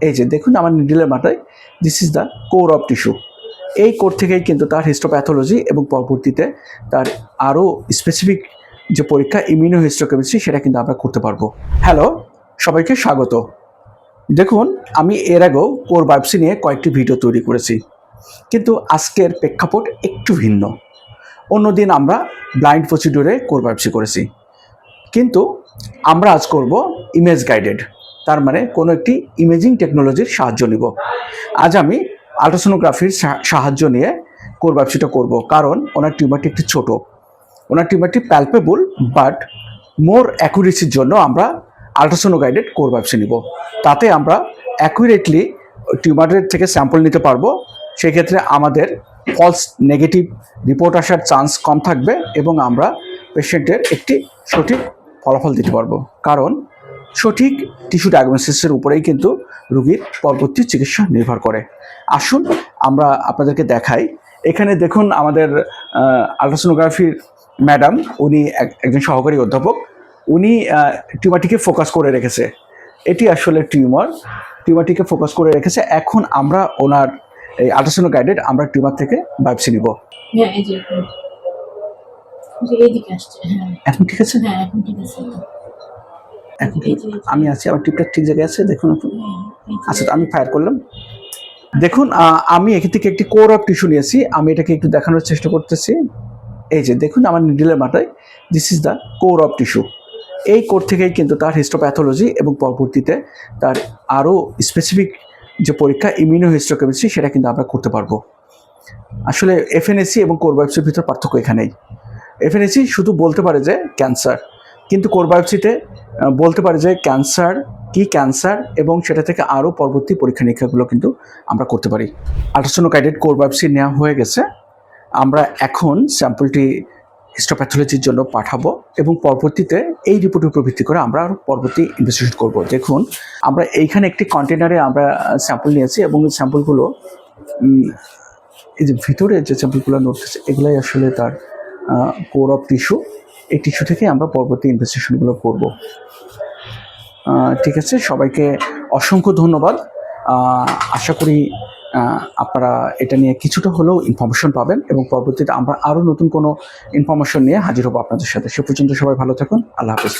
এই যে দেখুন আমার নিডলের মাথায় this is the core of tissue এই কোর থেকেই কিন্তু তার হিস্টোপ্যাথোলজি এবং পরবর্তীতে তার আরও স্পেসিফিক যে পরীক্ষা ইমিউনো হিস্টোকেমিস্ট্রি সেটা কিন্তু আমরা করতে পারব। হ্যালো সবাইকে স্বাগত। দেখুন, আমি এর আগেও কোর বায়োপসি নিয়ে কয়েকটি ভিডিও তৈরি করেছি। কিন্তু আজকের প্রেক্ষাপট একটু ভিন্ন। অন্যদিন আমরা ব্লাইন্ড প্রসিডিউরে কোর বায়োপসি করেছি। কিন্তু আমরা আজ করব ইমেজ গাইডেড তার মানে কোনো একটি ইমেজিং টেকনোলজির সাহায্য নিব। আজ আমি আল্ট্রাসোনোগ্রাফির সাহায্য নিয়ে কোর ব্যবসাটা করব। কারণ ওনার টিউমারটি একটি ছোট। ওনার টিউমারটি প্যালপেবল বাট মোর অ্যাকুরেসির জন্য আমরা আল্ট্রাসোনো গাইডেড কোর ব্যবসা নিব। তাতে আমরা অ্যাকুরেটলি টিউমারের থেকে স্যাম্পল নিতে পারব। সেক্ষেত্রে আমাদের ফলস নেগেটিভ রিপোর্ট আসার চান্স কম থাকবে এবং আমরা পেশেন্টের একটি সঠিক ফলাফল দিতে পারব। কারণ সঠিক টিস্যু ডায়াগনোসিসের উপরেই কিন্তু রোগীর পরবর্তী চিকিৎসা নির্ভর করে। আসুন আমরা আপনাদেরকে দেখাই। এখানে দেখুন আমাদের আলট্রাসোনোগ্রাফির ম্যাডাম উনি এক- একজন সহকারী অধ্যাপক। উনি টিউমারটিকে ফোকাস করে রেখেছে। এটি আসলে টিউমার টিউমারটিকে ফোকাস করে রেখেছে। এখন আমরা ওনার এই আলট্রাসোনো গাইডেড আমরা টিউমার থেকে বায়োপসি নিব। হ্যাঁ এই যে হ্যাঁ। এখন ঠিক আছে? হ্যাঁ এখন ঠিক আছে তো। এখন এই যে- এই যে- আমি আছি আমার টিপটা ঠিক জায়গায় আছে দেখুন হ্যাঁ, এই যে- আচ্ছা তো আমি ফায়ার করলাম। দেখুন আমি এখান থেকে একটি কোর অফ টিস্যু নিয়েছি আমি এটাকে একটু দেখানোর চেষ্টা করতেছি। এই যে দেখুন আমার নিডলের মাথায় this is the core of tissue এই কোর থেকেই কিন্তু তার হিস্টোপ্যাথোলজি এবং পরবর্তীতে তার আরও স্পেসিফিক যে পরীক্ষা ইমিউনো হিস্টোকেমিস্ট্রি সেটা কিন্তু আমরা করতে পারব। আসলে এফএনএসি এবং কোরবায়োপসির ভিতর পার্থক্য এখানেই। এফএনএসি শুধু বলতে পারে যে ক্যান্সার কিন্তু কোরবায়োপসিতে বলতে পারে যে ক্যান্সার কি ক্যান্সার এবং সেটা থেকে আরও পরবর্তী পরীক্ষা নিরীক্ষাগুলো কিন্তু আমরা করতে পারি। আল্ট্রাসোনো গাইডেড কোর বায়োপসি নেওয়া হয়ে গেছে। আমরা এখন স্যাম্পলটি হিস্টোপ্যাথোলজির জন্য পাঠাবো এবং পরবর্তীতে এই রিপোর্টের উপর ভিত্তি করে আমরা আরও পরবর্তী ইনভেস্টিগেশন করব। দেখুন, আমরা এইখানে একটি কন্টেনারে আমরা স্যাম্পল নিয়েছি এবং স্যাম্পলগুলো এই যে ভিতরে যে স্যাম্পলগুলো নড়তেছে এগুলাই আসলে তার কোর অফ টিস্যু এই টিস্যু থেকে আমরা পরবর্তী ইনভেস্টিগেশনগুলো করব। ঠিক আছে, সবাইকে অসংখ্য ধন্যবাদ। আশা করি আপনারা এটা নিয়ে কিছুটা হলেও ইনফরমেশন পাবেন এবং পরবর্তীতে আমরা আরও নতুন কোনো ইনফরমেশন নিয়ে হাজির হব আপনাদের সাথে। সে পর্যন্ত সবাই ভালো থাকুন। আল্লাহ হাফিজ।